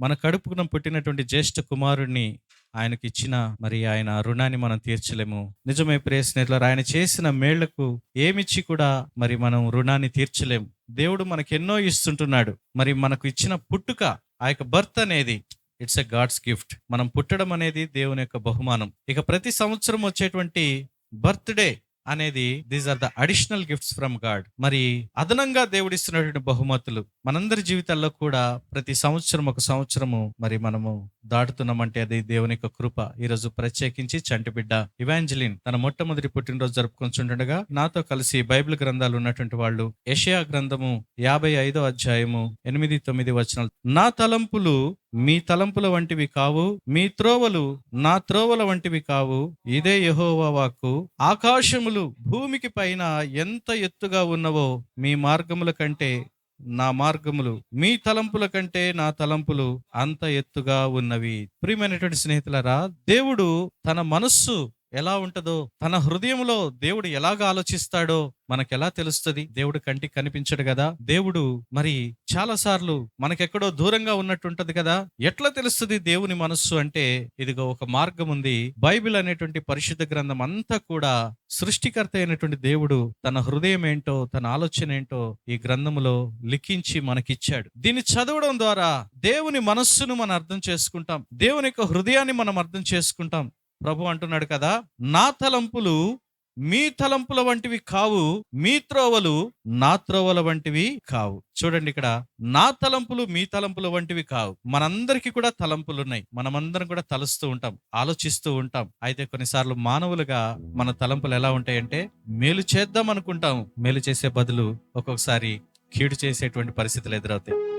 మన కడుపున పుట్టినటువంటి జ్యేష్ఠ కుమారుణ్ణి ఆయనకి ఇచ్చిన మరి ఆయన రుణాన్ని మనం తీర్చలేము. నిజమే ప్రియ ఆయన చేసిన మేళ్ళకు ఏమిచ్చి కూడా మరి మనం రుణాన్ని తీర్చలేము. దేవుడు మనకి ఎన్నో ఇస్తుంటున్నాడు. మరి మనకు ఇచ్చిన పుట్టుక ఆ యొక్క బర్త్ అనేది ఇట్స్ ఎ గాడ్స్ గిఫ్ట్. మనం పుట్టడం అనేది దేవుని యొక్క బహుమానం. ఇక ప్రతి సంవత్సరం వచ్చేటువంటి బర్త్డే అనేది these are the additional gifts from God మరి అదనంగా దేవుడిస్తున్నటువంటి బహుమతులు మనందరి జీవితాల్లో కూడా ప్రతి సంవత్సరం ఒక సంవత్సరము మరి మనము దాటుతున్నామంటే అది దేవుని యొక్క కృప. ఈరోజు ప్రత్యేకించి చంటిబిడ్డ ఇవాంజలిన్ తన మొట్టమొదటి పుట్టినరోజు జరుపుకుంటుండగా నాతో కలిసి బైబిల్ గ్రంథాలు ఉన్నటువంటి వాళ్ళు యెషయా గ్రంథము యాభై ఐదో అధ్యాయము ఎనిమిది తొమ్మిది వచనాలు. నా తలంపులు మీ తలంపుల వంటివి కావు మీ త్రోవలు నా త్రోవల వంటివి కావు. ఇదే యహోవా వాక్కు. ఆకాశములు భూమికి పైన ఎంత ఎత్తుగా ఉన్నవో మీ మార్గముల కంటే నా మార్గములు మీ తలంపుల కంటే నా తలంపులు అంత ఎత్తుగా ఉన్నవి. ప్రియమైనటువంటి స్నేహితులరా దేవుడు తన మనస్సు ఎలా ఉంటుందో తన హృదయంలో దేవుడు ఎలాగ ఆలోచిస్తాడో మనకెలా తెలుస్తుంది? దేవుడు కంటికి కనిపించడు కదా? దేవుడు మరి చాలా సార్లు మనకెక్కడో దూరంగా ఉన్నట్టు ఉంటది కదా? ఎట్లా తెలుస్తుంది దేవుని మనస్సు అంటే ఇదిగో ఒక మార్గం ఉంది. బైబిల్ అనేటువంటి పరిశుద్ధ గ్రంథం అంతా కూడా సృష్టికర్త అయినటువంటి దేవుడు తన హృదయం ఏంటో తన ఆలోచన ఏంటో ఈ గ్రంథములో లిఖించి మనకిచ్చాడు. దీన్ని చదవడం ద్వారా దేవుని మనస్సును మనం అర్థం చేసుకుంటాం. దేవుని యొక్క హృదయాన్ని మనం అర్థం చేసుకుంటాం. ప్రభు అంటున్నాడు కదా నా తలంపులు మీ తలంపుల వంటివి కావు మీ త్రోవలు నా త్రోవల వంటివి కావు. చూడండి ఇక్కడ నా తలంపులు మీ తలంపుల వంటివి కావు. మనందరికీ కూడా తలంపులు ఉన్నాయి మనమందరం కూడా తలుస్తూ ఉంటాం ఆలోచిస్తూ ఉంటాం. అయితే కొన్నిసార్లు మానవులుగా మన తలంపులు ఎలా ఉంటాయంటే మేలు చేద్దాం అనుకుంటాం మేలు చేసే బదులు ఒక్కొక్కసారి కీడు చేసేటువంటి పరిస్థితులు ఎదురవుతాయి.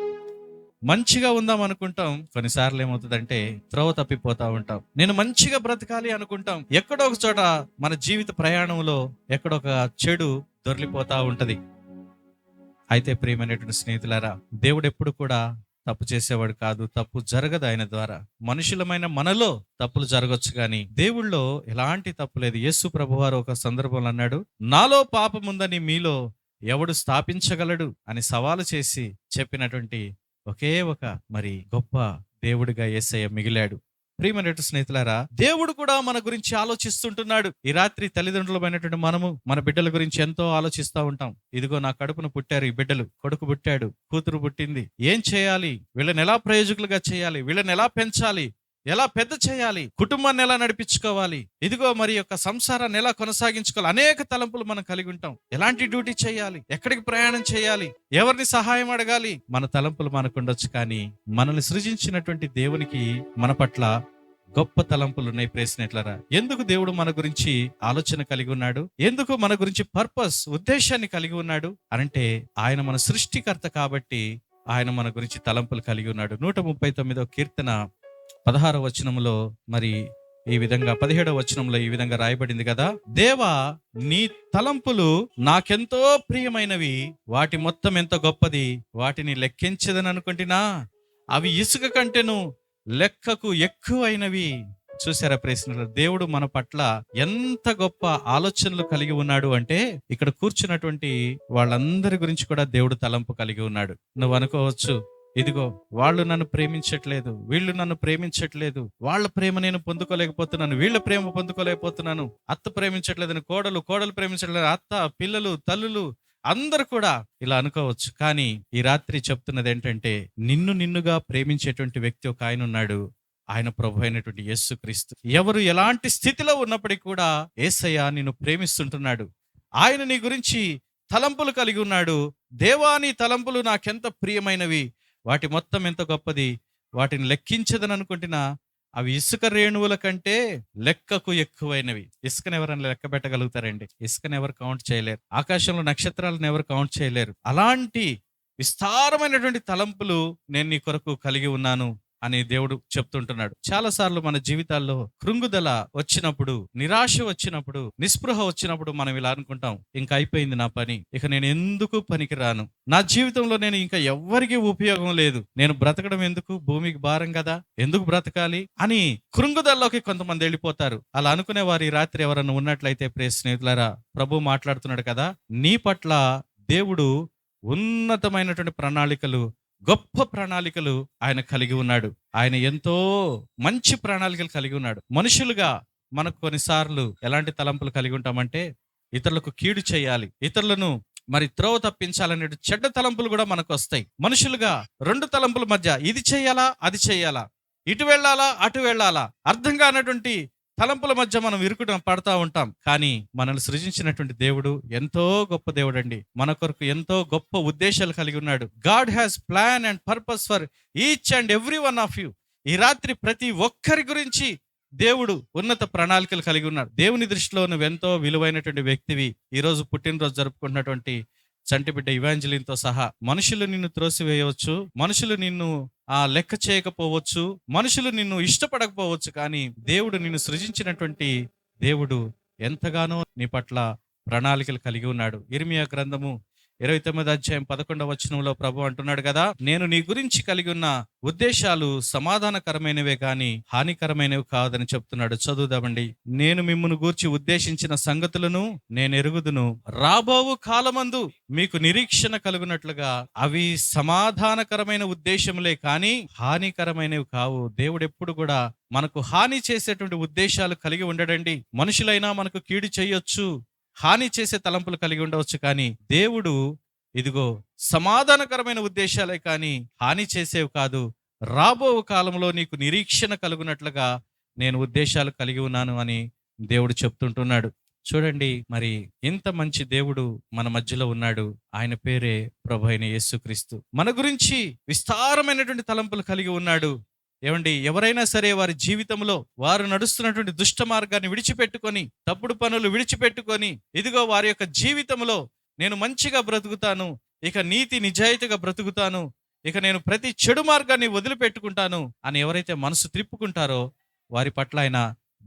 మంచిగా ఉందాం అనుకుంటాం కొన్నిసార్లు ఏమవుతుందంటే త్రోవ తప్పిపోతా ఉంటాం. నేను మంచిగా బ్రతకాలి అనుకుంటాం. ఎక్కడో ఒక చోట మన జీవిత ప్రయాణంలో ఎక్కడొక చెడు దొరికిపోతా ఉంటది. అయితే ప్రియమైనటువంటి స్నేహితులారా దేవుడు ఎప్పుడు కూడా తప్పు చేసేవాడు కాదు తప్పు జరగదు ఆయన ద్వారా. మనుషులమైన మనలో తప్పులు జరగచ్చు కానీ దేవుళ్ళో ఎలాంటి తప్పు లేదు. యేసు ప్రభువారు ఒక సందర్భంలో అన్నాడు నాలో పాపం ఉందని మీలో ఎవడు స్థాపించగలడు? అని సవాలు చేసి చెప్పినటువంటి ఒకే ఒక మరి గొప్ప దేవుడిగా ఏసయ్య మిగిలాడు. ప్రియమైనటువంటి స్నేహితులారా దేవుడు కూడా మన గురించి ఆలోచిస్తుంటున్నాడు. ఈ రాత్రి తల్లిదండ్రులమైనటువంటి మనము మన బిడ్డల గురించి ఎంతో ఆలోచిస్తూ ఉంటాం. ఇదిగో నా కడుపును పుట్టారు ఈ బిడ్డలు. కొడుకు పుట్టాడు కూతురు పుట్టింది. ఏం చేయాలి? వీళ్ళని ఎలా ప్రయోజకులుగా చేయాలి? వీళ్ళని ఎలా పెంచాలి? ఎలా పెద్ద చేయాలి? కుటుంబాన్ని ఎలా నడిపించుకోవాలి? ఇదిగో మరి యొక్క సంసారాన్ని ఎలా కొనసాగించుకోవాలి? అనేక తలంపులు మనం కలిగి ఉంటాం. ఎలాంటి డ్యూటీ చేయాలి? ఎక్కడికి ప్రయాణం చేయాలి? ఎవరిని సహాయం అడగాలి? మన తలంపులు మనకు ఉండొచ్చు కానీ మనల్ని సృజించినటువంటి దేవునికి మన పట్ల గొప్ప తలంపులు ఉన్నాయి. ప్రేసినట్లరా ఎందుకు దేవుడు మన గురించి ఆలోచన కలిగి ఉన్నాడు? ఎందుకు మన గురించి పర్పస్ ఉద్దేశాన్ని కలిగి ఉన్నాడు? అంటే ఆయన మన సృష్టికర్త కాబట్టి ఆయన మన గురించి తలంపులు కలిగి ఉన్నాడు. నూట ముప్పై తొమ్మిదో కీర్తన పదహార వచనంలో మరి ఈ విధంగా పదిహేడవ వచనంలో ఈ విధంగా రాయబడింది కదా దేవా నీ తలంపులు నాకెంతో ప్రియమైనవి వాటి మొత్తం ఎంత గొప్పది వాటిని లెక్కించదని అనుకుంటున్నా? అవి ఇసుక కంటేను లెక్కకు ఎక్కువైనవి. చూసారా ప్రశ్నలు దేవుడు మన పట్ల ఎంత గొప్ప ఆలోచనలు కలిగి ఉన్నాడు అంటే ఇక్కడ కూర్చున్నటువంటి వాళ్ళందరి గురించి కూడా దేవుడు తలంపు కలిగి ఉన్నాడు. నువ్వు అనుకోవచ్చు ఇదిగో వాళ్ళు నన్ను ప్రేమించట్లేదు వీళ్ళు నన్ను ప్రేమించట్లేదు వాళ్ళ ప్రేమ నేను పొందుకోలేకపోతున్నాను వీళ్ళ ప్రేమ పొందుకోలేకపోతున్నాను అత్త ప్రేమించట్లేదని కోడలు కోడలు ప్రేమించట్లేదు అత్త పిల్లలు తల్లులు అందరు కూడా ఇలా అనుకోవచ్చు. కానీ ఈ రాత్రి చెప్తున్నది ఏంటంటే నిన్ను నిన్నుగా ప్రేమించేటువంటి వ్యక్తి ఒక ఆయన ఉన్నాడు. ఆయన ప్రభు అయినటువంటి యస్సు క్రీస్తు. ఎవరు ఎలాంటి స్థితిలో ఉన్నప్పటికీ కూడా ఏసయ్య నిన్ను ప్రేమిస్తుంటున్నాడు. ఆయన నీ గురించి తలంపులు కలిగి ఉన్నాడు. దేవాని తలంపులు నాకెంత ప్రియమైనవి? వాటి మొత్తం ఎంత గొప్పది? వాటిని లెక్కించదని అనుకుంటున్నా అవి ఇసుక రేణువుల కంటే లెక్కకు ఎక్కువైనవి. ఇసుకను ఎవరైనా లెక్క పెట్టగలుగుతారండి. ఇసుకను ఎవరు కౌంట్ చేయలేరు. ఆకాశంలో నక్షత్రాలను ఎవరు కౌంట్ చేయలేరు. అలాంటి విస్తారమైనటువంటి తలంపులు నేను నీ కొరకు కలిగి ఉన్నాను. అని దేవుడు చెప్తుంటున్నాడు. చాలా సార్లు మన జీవితాల్లో కృంగుదల వచ్చినప్పుడు నిరాశ వచ్చినప్పుడు నిస్పృహ వచ్చినప్పుడు మనం ఇలా అనుకుంటాం ఇంకా అయిపోయింది నా పని ఇక నేను ఎందుకు పనికి రాను? నా జీవితంలో నేను ఇంకా ఎవ్వరికీ ఉపయోగం లేదు. నేను బ్రతకడం ఎందుకు? భూమికి భారం కదా? ఎందుకు బ్రతకాలి? అని కృంగుదల్లోకి కొంతమంది వెళ్ళిపోతారు. అలా అనుకునే వారి రాత్రి ఎవరన్నా ఉన్నట్లయితే ప్రే స్నేహితులారా ప్రభు మాట్లాడుతున్నాడు కదా నీ పట్ల దేవుడు ఉన్నతమైనటువంటి ప్రణాళికలు గొప్ప ప్రణాళికలు ఆయన కలిగి ఉన్నాడు. ఆయన ఎంతో మంచి ప్రణాళికలు కలిగి ఉన్నాడు. మనుషులుగా మనకు కొన్నిసార్లు ఎలాంటి తలంపులు కలిగి ఉంటామంటే ఇతరులకు కీడు చేయాలి. ఇతరులను మరి త్రోవ తప్పించాలనే చెడ్డ తలంపులు కూడా మనకు వస్తాయి. మనుషులుగా రెండు తలంపుల మధ్య ఇది చేయాలా అది చేయాలా? ఇటు వెళ్ళాలా అటు వెళ్ళాలా? అర్థం కానటువంటి తలంపుల మధ్య మనం ఇరుకుట పడతా ఉంటాం. కానీ మనల్ని సృజించినటువంటి దేవుడు ఎంతో గొప్ప దేవుడు అండి మన కొరకు ఎంతో గొప్ప ఉద్దేశాలు కలిగి ఉన్నాడు. God has plan and purpose for each and every one of you ఈ రాత్రి ప్రతి ఒక్కరి గురించి దేవుడు ఉన్నత ప్రణాళికలు కలిగి ఉన్నాడు. దేవుని దృష్టిలో నువ్వు ఎంతో విలువైనటువంటి వ్యక్తివి. ఈ రోజు పుట్టినరోజు జరుపుకున్నటువంటి చంటిబిడ్డ ఇవాంజలిన్తో సహా మనుషులు నిన్ను త్రోసివేయవచ్చు. మనుషులు నిన్ను ఆ లెక్క చేయకపోవచ్చు మనుషులు నిన్ను ఇష్టపడకపోవచ్చు కానీ దేవుడు నిన్ను సృజించినటువంటి దేవుడు ఎంతగానో నీ పట్ల ప్రణాళికలు కలిగి ఉన్నాడు. ఇర్మియా గ్రంథము ఇరవై తొమ్మిది అధ్యాయం పదకొండవ వచనంలో ప్రభు అంటున్నాడు కదా నేను నీ గురించి కలిగి ఉన్న ఉద్దేశాలు సమాధానకరమైనవే కానీ హానికరమైనవి కాదని చెప్తున్నాడు. చదువుదామండి. నేను మిమ్మను గూర్చి ఉద్దేశించిన సంగతులను నేను ఎరుగుదును. రాబోవు కాలమందు మీకు నిరీక్షణ కలుగునట్లుగా అవి సమాధానకరమైన ఉద్దేశములే కానీ హానికరమైనవి కావు. దేవుడు ఎప్పుడు కూడా మనకు హాని చేసేటువంటి ఉద్దేశాలు కలిగి ఉండడండి. మనుషులైనా మనకు కీడు చేయొచ్చు. హాని చేసే తలంపులు కలిగి ఉండవచ్చు కానీ దేవుడు ఇదిగో సమాధానకరమైన ఉద్దేశాలే కానీ హాని చేసేవి కాదు. రాబో కాలంలో నీకు నిరీక్షణ కలుగునట్లుగా నేను ఉద్దేశాలు కలిగి ఉన్నాను అని దేవుడు చెప్తుంటున్నాడు. చూడండి మరి ఇంత మంచి దేవుడు మన మధ్యలో ఉన్నాడు. ఆయన పేరే ప్రభు అయిన యేసుక్రీస్తు. మన గురించి విస్తారమైనటువంటి తలంపులు కలిగి ఉన్నాడు. ఏమండి ఎవరైనా సరే వారి జీవితంలో వారు నడుస్తున్నటువంటి దుష్ట మార్గాన్ని విడిచిపెట్టుకొని తప్పుడు పనులు విడిచిపెట్టుకొని ఇదిగో వారి యొక్క జీవితంలో నేను మంచిగా బ్రతుకుతాను ఇక నీతి నిజాయితీగా బ్రతుకుతాను ఇక నేను ప్రతి చెడు మార్గాన్ని వదిలిపెట్టుకుంటాను అని ఎవరైతే మనసు త్రిప్పుకుంటారో వారి పట్ల ఆయన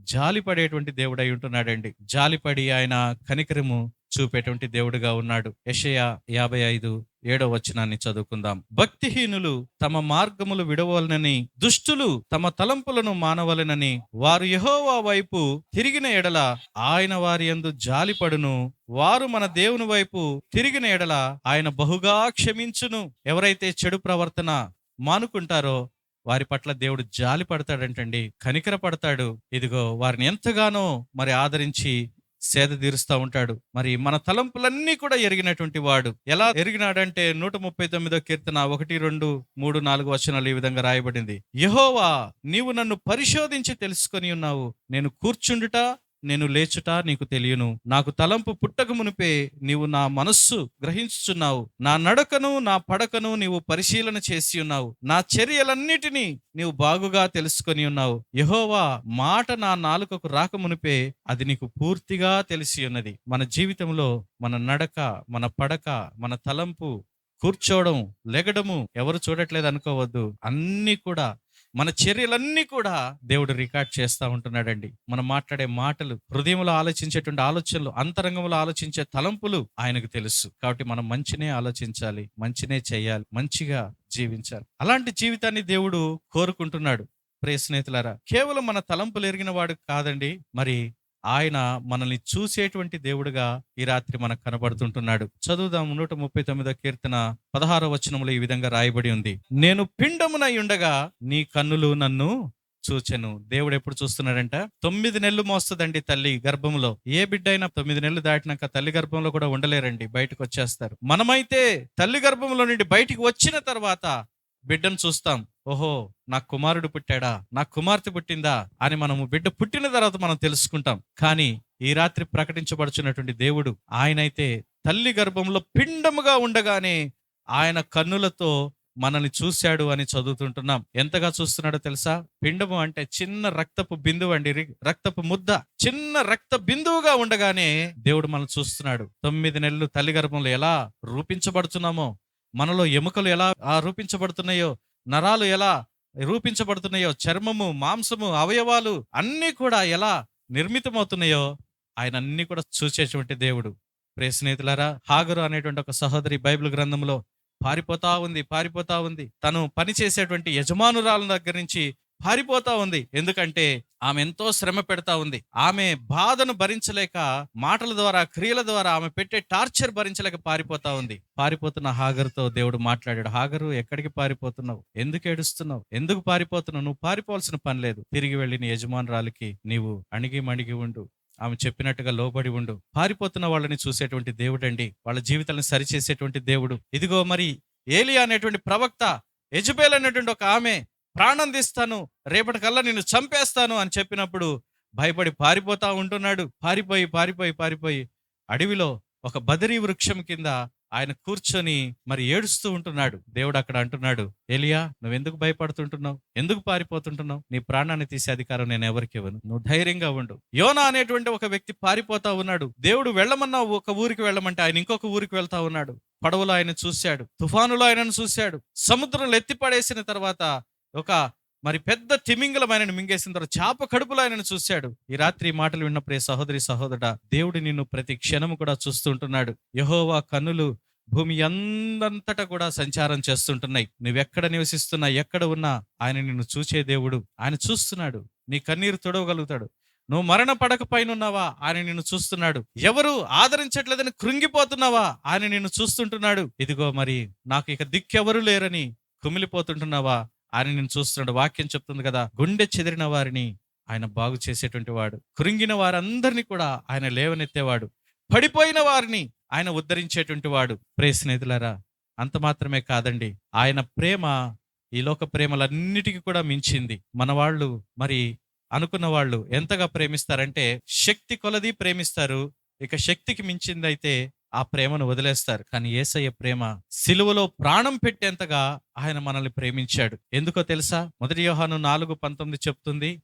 జాలిపడేటువంటి దేవుడై ఉంటున్నాడండి. జాలిపడి ఆయన కనికరము చూపేటువంటి దేవుడుగా ఉన్నాడు. యషయ యాభై ఐదు ఏడో వచనాన్ని చదువుకుందాం. భక్తిహీనులు తమ మార్గములు విడవలనని దుష్టులు తమ తలంపులను మానవలనని వారు యహోవా వైపు తిరిగిన ఎడల ఆయన వారి యందు జాలిపడును వారు మన దేవుని వైపు తిరిగిన ఎడల ఆయన బహుగా క్షమించును. ఎవరైతే చెడు ప్రవర్తన మానుకుంటారో వారి పట్ల దేవుడు జాలి పడతాడంటండి కనికర పడతాడు ఇదిగో వారిని ఎంతగానో మరి ఆదరించి సేద తీరుస్తూ ఉంటాడు. మరి మన తలంపులన్నీ కూడా ఎరిగినటువంటి వాడు. ఎలా ఎరిగినాడంటే నూట ముప్పై తొమ్మిదో కీర్తన ఒకటి రెండు మూడు నాలుగు వచనాలు ఈ విధంగా రాయబడింది. యహోవా నీవు నన్ను పరిశోధించి తెలుసుకొని ఉన్నావు. నేను కూర్చుండుట నేను లేచుట నీకు తెలియను. నాకు తలంపు పుట్టక మునిపే నీవు నా మనస్సు గ్రహించుచున్నావు. నా నడకను నా పడకను నీవు పరిశీలన చేసి ఉన్నావు. నా చర్యలన్నిటినీ నీవు బాగుగా తెలుసుకొని ఉన్నావు. యహోవా మాట నా నాలుకకు రాక మునిపే అది నీకు పూర్తిగా తెలిసి ఉన్నది. మన జీవితంలో మన నడక మన పడక మన తలంపు కూర్చోవడం లెగడము ఎవరు చూడట్లేదు అనుకోవద్దు. అన్నీ కూడా మన చర్యలన్నీ కూడా దేవుడు రికార్డ్ చేస్తూ ఉంటున్నాడండి. మనం మాట్లాడే మాటలు హృదయంలో ఆలోచించేటువంటి ఆలోచనలు అంతరంగంలో ఆలోచించే తలంపులు ఆయనకు తెలుసు. కాబట్టి మనం మంచినే ఆలోచించాలి మంచినే చేయాలి మంచిగా జీవించాలి. అలాంటి జీవితాన్ని దేవుడు కోరుకుంటున్నాడు. ప్రియ స్నేహితులారా కేవలం మన తలంపులు ఎరిగిన వాడు కాదండి. మరి ఆయన మనల్ని చూసేటువంటి దేవుడుగా ఈ రాత్రి మనకు కనబడుతుంటున్నాడు. చదువుదాం నూట ముప్పై తొమ్మిదో కీర్తన పదహారో వచనంలో ఈ విధంగా రాయబడి ఉంది. నేను పిండమునై ఉండగా నీ కన్నులు నన్ను చూచెను. దేవుడు ఎప్పుడు చూస్తున్నాడంట? తొమ్మిది నెలలు మోస్తుందండి తల్లి గర్భంలో ఏ బిడ్డ అయినా తొమ్మిది నెలలు దాటినాక తల్లి గర్భంలో కూడా ఉండలేరండి బయటకు వచ్చేస్తారు. మనమైతే తల్లి గర్భంలో నుండి బయటికి వచ్చిన తర్వాత బిడ్డను చూస్తాం. ఓహో నా కుమారుడు పుట్టాడా? నా కుమార్తె పుట్టిందా? అని మనము బిడ్డ పుట్టిన తర్వాత మనం తెలుసుకుంటాం. కానీ ఈ రాత్రి ప్రకటించబడుచున్నటువంటి దేవుడు ఆయనైతే తల్లి గర్భంలో పిండముగా ఉండగానే ఆయన కన్నులతో మనల్ని చూశాడు అని చదువుతుంటున్నాం. ఎంతగా చూస్తున్నాడో తెలుసా? పిండము అంటే చిన్న రక్తపు బిందువు అండి. రక్తపు ముద్ద. చిన్న రక్త బిందువుగా ఉండగానే దేవుడు మనల్ని చూస్తున్నాడు. తొమ్మిది నెలలు తల్లి గర్భంలో ఎలా రూపించబడుతున్నామో మనలో ఎముకలు ఎలా ఆ రూపించబడుతున్నాయో నరాలు ఎలా రూపించబడుతున్నాయో చర్మము మాంసము అవయవాలు అన్నీ కూడా ఎలా నిర్మితమవుతున్నాయో ఆయన అన్నీ కూడా చూసేటువంటి దేవుడు. ప్రే స్నేహితులారా హాగరు అనేటువంటి ఒక సహోదరి బైబిల్ గ్రంథంలో పారిపోతా ఉంది పారిపోతా ఉంది. తను పని చేసేటువంటి యజమానురాల దగ్గర నుంచి పారిపోతా ఉంది. ఎందుకంటే ఆమె ఎంతో శ్రమ పెడతా ఉంది. ఆమె బాధను భరించలేక మాటల ద్వారా క్రియల ద్వారా ఆమె పెట్టే టార్చర్ భరించలేక పారిపోతా ఉంది. పారిపోతున్న హాగర్తో దేవుడు మాట్లాడాడు హాగరు ఎక్కడికి పారిపోతున్నావు? ఎందుకు ఏడుస్తున్నావు? ఎందుకు పారిపోతున్నావు? నువ్వు పారిపోవాల్సిన పని లేదు. తిరిగి వెళ్ళి నీ యజమానురాలికి నీవు అణిగి మణిగి ఉండు. ఆమె చెప్పినట్టుగా లోబడి ఉండు. పారిపోతున్న వాళ్ళని చూసేటువంటి దేవుడు అండి వాళ్ళ జీవితాలను సరిచేసేటువంటి దేవుడు. ఇదిగో మరి ఏలియా అనేటువంటి ప్రవక్త ఎజుబేల్ అనేటువంటి ఒక ఆమె ప్రాణం తీస్తాను రేపటి కల్లా నిన్ను చంపేస్తాను అని చెప్పినప్పుడు భయపడి పారిపోతా ఉంటున్నాడు. పారిపోయి పారిపోయి పారిపోయి అడవిలో ఒక బదరీ వృక్షం కింద ఆయన కూర్చొని మరి ఏడుస్తూ ఉంటున్నాడు. దేవుడు అక్కడ అంటున్నాడు ఎలియా నువ్వెందుకు భయపడుతుంటున్నావు? ఎందుకు పారిపోతుంటున్నావు? నీ ప్రాణాన్ని తీసే అధికారం నేను ఎవరికి ఇవ్వను. నువ్వు ధైర్యంగా ఉండు. యోనా అనేటువంటి ఒక వ్యక్తి పారిపోతా ఉన్నాడు. దేవుడు వెళ్ళమన్నా ఒక ఊరికి వెళ్ళమంటే ఆయన ఇంకొక ఊరికి వెళ్తా ఉన్నాడు. పడవలో ఆయన చూశాడు. తుఫానులో ఆయనను చూశాడు. సముద్రంలో ఎత్తిపడేసిన తర్వాత ఒక మరి పెద్ద తిమింగలం ఆయనను మింగేసిన తర్వాత చేప కడుపులో ఆయనను చూశాడు. ఈ రాత్రి మాటలు విన్న ప్రియ సహోదరి సహోదరుడ దేవుడు నిన్ను ప్రతి క్షణము కూడా చూస్తుంటున్నాడు. యహోవా కన్నులు భూమి అందంతటా కూడా సంచారం చేస్తుంటున్నాయి. నువ్వెక్కడ నివసిస్తున్నా ఎక్కడ ఉన్నా ఆయన నిన్ను చూచే దేవుడు. ఆయన చూస్తున్నాడు. నీ కన్నీరు తొడవగలుగుతాడు. నువ్వు మరణ పడక పైన ఉన్నావా ఆయన నిన్ను చూస్తున్నాడు. ఎవరు ఆదరించట్లేదని కృంగిపోతున్నావా? ఆయన నిన్ను చూస్తుంటున్నాడు. ఇదిగో మరి నాకు ఇక దిక్కెవరు లేరని కుమిలిపోతుంటున్నావా? ఆయన నేను చూస్తున్నాడు. వాక్యం చెప్తుంది కదా గుండె చెదిరిన వారిని ఆయన బాగు చేసేటువంటి వాడు. కృంగిన వారందరినీ కూడా ఆయన లేవనెత్తేవాడు. పడిపోయిన వారిని ఆయన ఉద్ధరించేటువంటి వాడు. ప్రే స్నేహితులరా అంత మాత్రమే కాదండి. ఆయన ప్రేమ ఈ లోక ప్రేమలన్నిటికీ కూడా మించింది. మన వాళ్ళు మరి అనుకున్న వాళ్ళు ఎంతగా ప్రేమిస్తారంటే శక్తి కొలది ప్రేమిస్తారు. ఇక శక్తికి మించింది అయితే ఆ ప్రేమను వదిలేస్తారు. కానీ ఏసయ్య ప్రేమ సిలువలో ప్రాణం పెట్టేంతగా ఆయన మనల్ని ప్రేమించాడు. ఎందుకో తెలుసా? మొదటి యోహాను నాలుగు పంతొమ్మిది చెప్తుంది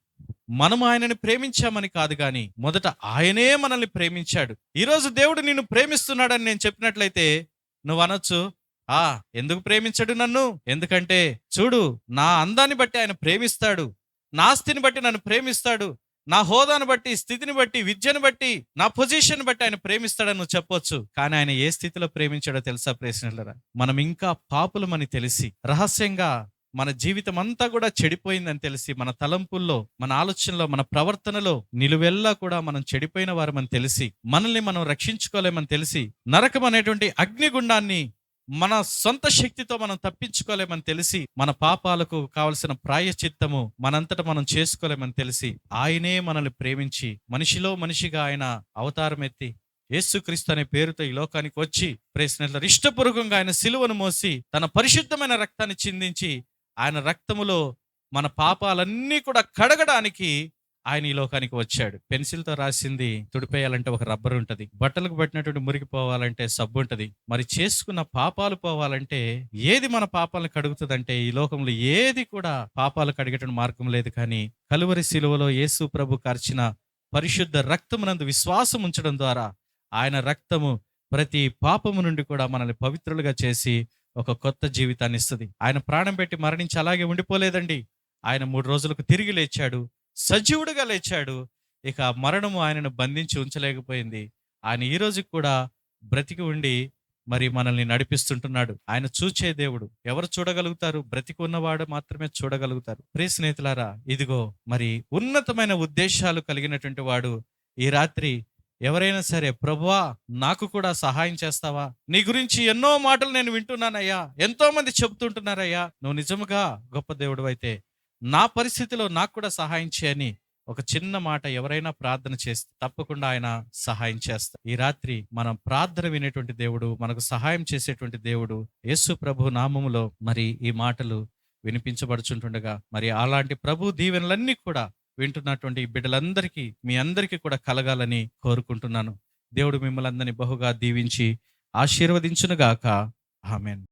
మనం ఆయనని ప్రేమించామని కాదు కానీ మొదట ఆయనే మనల్ని ప్రేమించాడు. ఈరోజు దేవుడు నిన్ను ప్రేమిస్తున్నాడని నేను చెప్పినట్లయితే నువ్వు అనొచ్చు ఆ ఎందుకు ప్రేమించడు నన్ను? ఎందుకంటే చూడు నా అందాన్ని బట్టి ఆయన ప్రేమిస్తాడు. నాస్తిని బట్టి నన్ను ప్రేమిస్తాడు. నా హోదాను బట్టి స్థితిని బట్టి విద్యను బట్టి నా పొజిషన్ బట్టి ఆయన ప్రేమిస్తాడని నువ్వు చెప్పొచ్చు. కానీ ఆయన ఏ స్థితిలో ప్రేమించాడో తెలుసా ప్రేసినట్లరా మనం ఇంకా పాపులమని తెలిసి రహస్యంగా మన జీవితం అంతా కూడా చెడిపోయిందని తెలిసి మన తలంపుల్లో మన ఆలోచనలో మన ప్రవర్తనలో నిలువెల్లా కూడా మనం చెడిపోయిన వారమని తెలిసి మనల్ని మనం రక్షించుకోలేమని తెలిసి నరకం అనేటువంటి అగ్నిగుండాన్ని మన సొంత శక్తితో మనం తప్పించుకోలేమని తెలిసి మన పాపాలకు కావలసిన ప్రాయశ్చిత్తము మనంతట మనం చేసుకోలేమని తెలిసి ఆయనే మనల్ని ప్రేమించి మనిషిలో మనిషిగా ఆయన అవతారం ఎత్తి యేసుక్రీస్తు అనే పేరుతో ఈ లోకానికి వచ్చి ప్రేసినట్లు ఇష్టపూర్వకంగా ఆయన సిలువను మోసి తన పరిశుద్ధమైన రక్తాన్ని చిందించి ఆయన రక్తములో మన పాపాలన్నీ కూడా కడగడానికి ఆయన ఈ లోకానికి వచ్చాడు. పెన్సిల్తో రాసింది తుడిపేయాలంటే ఒక రబ్బర్ ఉంటుంది. బట్టలకు పట్టినటువంటి మురికి పోవాలంటే సబ్బు ఉంటుంది. మరి చేసుకున్న పాపాలు పోవాలంటే ఏది మన పాపాలను కడుగుతుందంటే ఈ లోకంలో ఏది కూడా పాపాలు కడిగేటువంటి మార్గం లేదు కానీ కలువరి శిలువలో యేసు ప్రభు కరిచిన పరిశుద్ధ రక్తమునందు విశ్వాసం ఉంచడం ద్వారా ఆయన రక్తము ప్రతి పాపము నుండి కూడా మనల్ని పవిత్రులుగా చేసి ఒక కొత్త జీవితాన్ని ఇస్తుంది. ఆయన ప్రాణం పెట్టి మరణించి అలాగే ఉండిపోలేదండి. ఆయన మూడు రోజులకు తిరిగి లేచాడు. సజీవుడుగా లేచాడు. ఇక మరణము ఆయనను బంధించి ఉంచలేకపోయింది. ఆయన ఈ రోజుకి కూడా బ్రతికి ఉండి మరి మనల్ని నడిపిస్తుంటున్నాడు. ఆయన చూచే దేవుడు. ఎవరు చూడగలుగుతారు? బ్రతికి ఉన్నవాడు మాత్రమే చూడగలుగుతారు. ప్రియ స్నేహితులారా ఇదిగో మరి ఉన్నతమైన ఉద్దేశాలు కలిగినటువంటి వాడు ఈ రాత్రి ఎవరైనా సరే ప్రభువా నాకు కూడా సహాయం చేస్తావా? నీ గురించి ఎన్నో మాటలు నేను వింటున్నానయ్యా. ఎంతో మంది చెబుతుంటున్నారయ్యా. నువ్వు నిజముగా గొప్ప దేవుడు అయితే నా పరిస్థితిలో నాకు కూడా సహాయం చేయని ఒక చిన్న మాట ఎవరైనా ప్రార్థన చేస్తే తప్పకుండా ఆయన సహాయం చేస్తారు. ఈ రాత్రి మనం ప్రార్థన వినేటువంటి దేవుడు మనకు సహాయం చేసేటువంటి దేవుడు యేసు ప్రభు నామములో మరి ఈ మాటలు వినిపించబడుచుంటుండగా మరి అలాంటి ప్రభు దీవెనలన్నీ కూడా వింటున్నటువంటి బిడ్డలందరికీ మీ అందరికీ కూడా కలగాలని కోరుకుంటున్నాను. దేవుడు మిమ్మల్ని అందరినీ బహుగా దీవించి ఆశీర్వదించునుగాక. ఆమెన్.